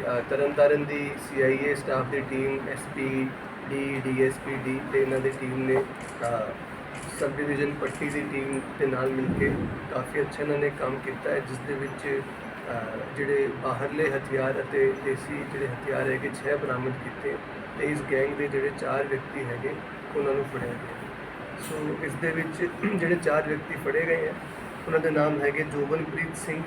ਅ, ਤਰਨਤਾਰਨ ਦੀ CIA staff ਦੀ team SP D DSP D ਤੇ ਇਹਨਾਂ ਦੀ ਟੀਮ ਨੇ ਸਬ ਡਿਵੀਜ਼ਨ ਪੱਟੀ ਦੀ ਟੀਮ ਦੇ ਨਾਲ ਮਿਲ ਕੇ ਕਾਫੀ ਅੱਛਾ ਇਹਨਾਂ ਨੇ ਕੰਮ ਕੀਤਾ ਹੈ ਜਿਸ ਦੇ ਵਿੱਚ ਜਿਹੜੇ ਬਾਹਰਲੇ ਹਥਿਆਰ ਅਤੇ ਦੇਸੀ ਜਿਹੜੇ ਹਥਿਆਰ ਹੈਗੇ 6 ਬਰਾਮਦ ਕੀਤੇ ਤੇ ਇਸ ਗੈਂਗ ਦੇ ਜਿਹੜੇ 4 ਵਿਅਕਤੀ ਹੈਗੇ ਉਹਨਾਂ ਨੂੰ ਫੜਿਆ ਗਿਆ। ਸੋ ਇਸ ਦੇ ਵਿੱਚ ਜਿਹੜੇ ਚਾਰ ਵਿਅਕਤੀ ਫੜੇ ਗਏ ਆ ਉਹਨਾਂ ਦੇ ਨਾਮ ਹੈਗੇ ਜੋਬਨਪ੍ਰੀਤ ਸਿੰਘ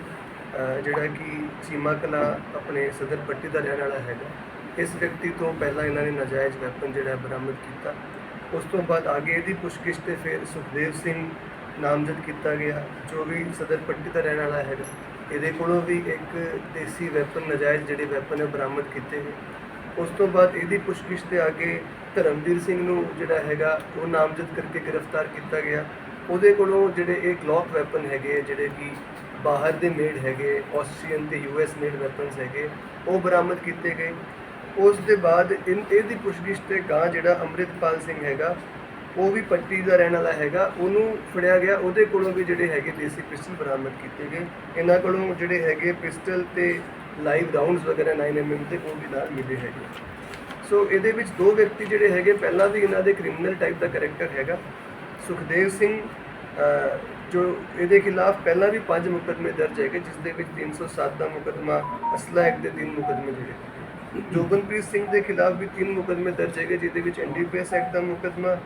ਜਿਹੜਾ ਕਿ ਚੀਮਾ ਕਲਾ ਆਪਣੇ ਸਦਰ ਪੱਟੀ ਦਾ ਰਹਿਣ ਵਾਲਾ ਹੈਗਾ। ਇਸ ਵਿਅਕਤੀ ਤੋਂ ਪਹਿਲਾਂ ਇਹਨਾਂ ਨੇ ਨਾਜਾਇਜ਼ ਵੈਪਨ ਜਿਹੜਾ ਬਰਾਮਦ ਕੀਤਾ। ਉਸ ਤੋਂ ਬਾਅਦ ਅੱਗੇ ਇਹਦੀ ਪੁੱਛਗਿੱਛ ਤੇ ਫਿਰ ਸੁਖਦੇਵ ਸਿੰਘ ਨਾਮਜ਼ਦ ਕੀਤਾ ਗਿਆ, ਜੋ ਵੀ ਸਦਰ ਪੱਟੀ ਦਾ ਰਹਿਣ ਵਾਲਾ ਹੈਗਾ। ਇਹਦੇ ਕੋਲੋਂ ਵੀ ਇੱਕ ਦੇਸੀ ਵੈਪਨ, ਨਾਜਾਇਜ਼ ਜਿਹੜੇ ਵੈਪਨ ਹੈ ਬਰਾਮਦ ਕੀਤੇ ਗਏ ਉਸ ਤੋਂ ਬਾਅਦ ਇਹਦੀ ਪੁੱਛਗਿੱਛ ਤੇ ਅੱਗੇ ਧਰਮਵੀਰ ਸਿੰਘ ਨੂੰ ਜਿਹੜਾ ਹੈਗਾ, ਉਹ ਨਾਮਜ਼ਦ ਕਰਕੇ ਗ੍ਰਿਫਤਾਰ ਕੀਤਾ ਗਿਆ। ਉਹਦੇ ਕੋਲੋਂ ਜਿਹੜੇ ਇਹ ਗਲੌਕ ਵੈਪਨ ਹੈਗੇ ਜਿਹੜੇ ਕਿ ਬਾਹਰ ਦੇ ਮੇਡ ਹੈਗੇ ਆਸਟਰੀਅਨ ਤੇ ਯੂਐਸ ਮੇਡ ਵੈਪਨਸ ਹੈਗੇ, ਉਹ ਬਰਾਮਦ ਕੀਤੇ ਗਏ। ਉਸ ਦੇ ਬਾਅਦ ਇਨ, ਇਹਦੀ ਪੁੱਛਗਿੱਛ ਤੇ ਗਾਂ ਜਿਹੜਾ ਅੰਮ੍ਰਿਤਪਾਲ ਸਿੰਘ ਹੈਗਾ, ਉਹ ਵੀ ਪੱਟੀ ਦਾ ਰਹਿਣ ਵਾਲਾ ਹੈਗਾ, ਉਹਨੂੰ ਫੜਿਆ ਗਿਆ। ਉਹਦੇ ਕੋਲੋਂ ਵੀ ਜਿਹੜੇ ਹੈਗੇ ਦੇਸੀ ਪਿਸਟਲ ਬਰਾਮਦ ਕੀਤੇ ਗਏ। ਇਹਨਾਂ ਕੋਲੋਂ ਜਿਹੜੇ ਹੈਗੇ ਪਿਸਟਲ ਤੇ ਲਾਈਵ ਰਾਉਂਡਸ ਵਗੈਰਾ 9mm ਤੇ ਉਹ ਵੀ ਨਾਲ ਮਿਲੇ ਹੈਗੇ। ਸੋ ਇਹਦੇ ਵਿੱਚ ਦੋ ਵਿਅਕਤੀ ਜਿਹੜੇ ਹੈਗੇ, ਪਹਿਲਾਂ ਵੀ ਇਹਨਾਂ ਦੇ ਕ੍ਰਿਮੀਨਲ ਟਾਈਪ ਦਾ ਕੈਰੈਕਟਰ ਹੈਗਾ। ਸੁਖਦੇਵ ਸਿੰਘ ਜੋ ਇਹਦੇ ਖਿਲਾਫ ਪਹਿਲਾਂ ਵੀ ਪੰਜ ਮੁਕੱਦਮੇ ਦਰਜ ਹੈਗੇ, ਜਿਸ ਦੇ ਵਿੱਚ 307 ਦਾ ਮੁਕੱਦਮਾ ਅਸਲਾ ਐਕਟ ਦੇ ਤਿੰਨ ਮੁਕੱਦਮੇ ਜਿਹੜੇ ਜੋਗਨਪ੍ਰੀਤ ਸਿੰਘ ਦੇ ਖਿਲਾਫ ਵੀ ਤਿੰਨ ਮੁਕੱਦਮੇ ਦਰਜ ਹੈਗੇ, ਜਿਹਦੇ ਵਿੱਚ ਐਨਡੀਪੀਐਸ ਐਕਟ ਦਾ ਮੁਕੱਦਮਾ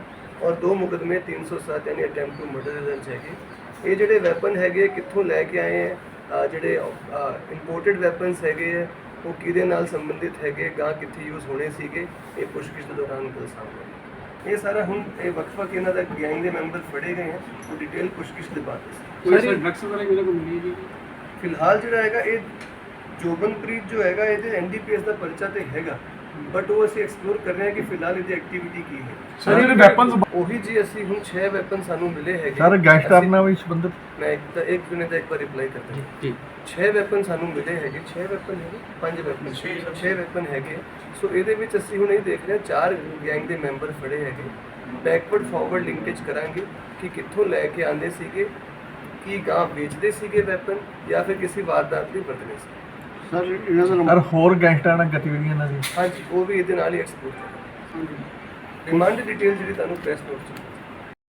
ਔਰ ਦੋ ਮੁਕੱਦਮੇ 307 ਯਾਨੀ ਅਟੈਂਪਟ ਟੂ ਮਰਡਰ ਦੇ ਦਰਜ ਹੈਗੇ। ਇਹ ਜਿਹੜੇ ਵੈਪਨ ਹੈਗੇ ਕਿੱਥੋਂ ਲੈ ਕੇ ਆਏ ਹੈ? ਜਿਹੜੇ ਇੰਪੋਰਟਡ ਵੈਪਨਸ ਹੈਗੇ ਹੈ, ਉਹ ਕਿਹਦੇ ਨਾਲ ਸੰਬੰਧਿਤ ਹੈਗੇ? ਗਾਂ ਕਿੱਥੇ ਯੂਜ਼ ਹੋਣੇ ਸੀਗੇ? ਇਹ ਪੁੱਛਗਿੱਛ ਦੇ ਦੌਰਾਨ ਨਿਕਲ ਸਾਹਮਣੇ ਇਹ ਸਾਰਾ ਹੁਣ ਇਹ ਵਕਫਾ ਇਹਨਾਂ ਦਾ ਗੈਂਗ ਦੇ ਮੈਂਬਰ ਫੜੇ ਗਏ ਹੈ ਉਹ ਡਿਟੇਲ ਪੁੱਛਗਿੱਛ ਦੇ ਬਾਅਦ। ਕੋਈ ਸਰ ਡਰੱਗਸ ਵਗੈਰਾ ਮੇਰੇ ਕੋਲ ਮਿਲੀ ਜੀ? ਫਿਲਹਾਲ ਜਿਹੜਾ ਹੈਗਾ ਇਹ ਜੋਬਨਪ੍ਰੀਤ ਜੋ ਹੈਗਾ ਇਹਦੇ ਐਨਡੀਪੀਐਸ ਦਾ ਪਰਚਾ ਤੇ ਹੈਗਾ। ਬਟ ਉਹ ਅਸੀਂ ਐਕਸਪਲੋਰ ਕਰ ਰਹੇ ਹਾਂ ਕਿ ਫਿਲਹਾਲ ਇਹਦੀ ਐਕਟੀਵਿਟੀ ਕੀ ਹੈ। ਸਰ ਜਿਹੜੇ ਵੈਪਨਸ ਉਹੀ ਜੀ ਅਸੀਂ ਹੁਣ 6 ਵੈਪਨ ਸਾਨੂੰ ਮਿਲੇ ਹੈਗੇ। ਸਰ ਗੈਂਗਸਟਰ ਨਾਲ ਵੀ ਸੰਬੰਧਿਤ? ਮੈਂ ਇੱਕ ਤਾਂ ਇੱਕ ਦਿਨੇ ਦਾ ਇੱਕ ਵਾਰ ਰਿਪਲਾਈ ਕਰਦਾ ਜੀ। 6 ਵੈਪਨ ਸਾਨੂੰ ਮਿਲੇ ਹੈਗੇ। 6 ਵੈਪਨ ਹੈਗੇ 5 ਵੈਪਨ 6 ਵੈਪਨ ਹੈਗੇ। ਸੋ ਇਹਦੇ ਵਿੱਚ ਅਸੀਂ ਹੁਣ ਇਹ ਦੇਖ ਰਹੇ ਹਾਂ ਚਾਰ ਗੈਂਗ ਦੇ ਮੈਂਬਰ ਫੜੇ ਹੈਗੇ। ਬੈਕਵਰਡ ਫਾਰਵਰਡ ਲਿੰਕੇਜ ਕਰਾਂਗੇ ਕਿ ਕਿੱਥੋਂ ਲੈ ਕੇ ਆਂਦੇ ਸੀਗੇ ਕੀ ਗਾਂ ਵੇਚਦੇ ਸੀਗੇ ਵੈਪਨ ਜਾਂ ਫਿਰ ਕਿਸੇ ਵਾਰਦਾਤ ਲਈ ਵਰਤਦੇ ਸੀ ਸਰ ਇਹਨਾਂ ਦਾ ਸਰ ਹੋਰ ਗੈਂਗਸਟਰਾਂ ਨਾਲ ਗਤੀਵਿਧੀਆਂ ਨਾਲ ਜੀ ਹਾਂਜੀ ਉਹ ਵੀ ਇਹਦੇ ਨਾਲ ਹੀ ਐਕਸਪੋਰਟ ਕਰਾਂਗੇ ਰਿਮਾਂਡ ਡਿਟੇਲ ਜਿਹੜੀ ਤੁਹਾਨੂੰ ਪ੍ਰੈਸ ਨੋਟ ਚ